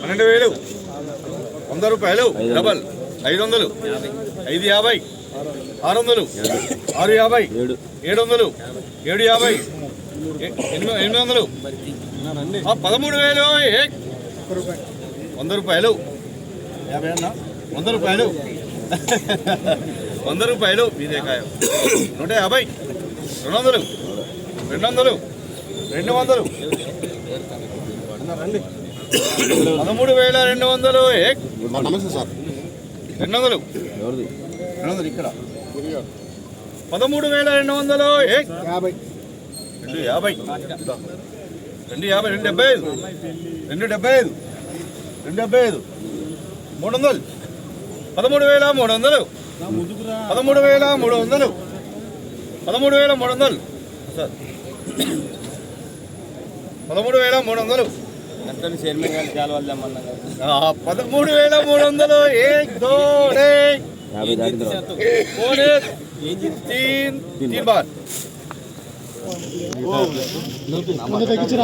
పన్నెండు వేలు. వంద రూపాయలు. డబల్. ఐదు వందలు ఐదు యాభై. ఆరు వందలు ఆరు యాభై. ఏడు. ఏడు వందలు ఏడు యాభై. ఎనిమిది వందలు పదమూడు వేలు. వంద రూపాయలు. వంద రూపాయలు. వంద రూపాయలు. మీదే కాయం. నూట యాభై. రెండు వందలు రెండు వందలు రెండు వందలు. పదమూడు వేల రెండు వందలు. నమస్తే సార్. రెండు వందలు. రెండు వందలు ఇక్కడ. పదమూడు వేల రెండు వందలు. యాభై. రెండు యాభై. రెండు యాభై రెండు డెబ్బై ఐదు. రెండు డెబ్బై ఐదు. రెండు డెబ్బై ఐదు. మూడు వందలు. పదమూడు వేల మూడు వందలు. పదమూడు వేల మూడు వందలు. పదమూడు వేల మూడు వందలు. సార్. పదమూడు వేల మూడు వందలు. చైర్మన్ గారు చాలా ఆ, పదమూడు వేల మూడు వందలు. దాటిన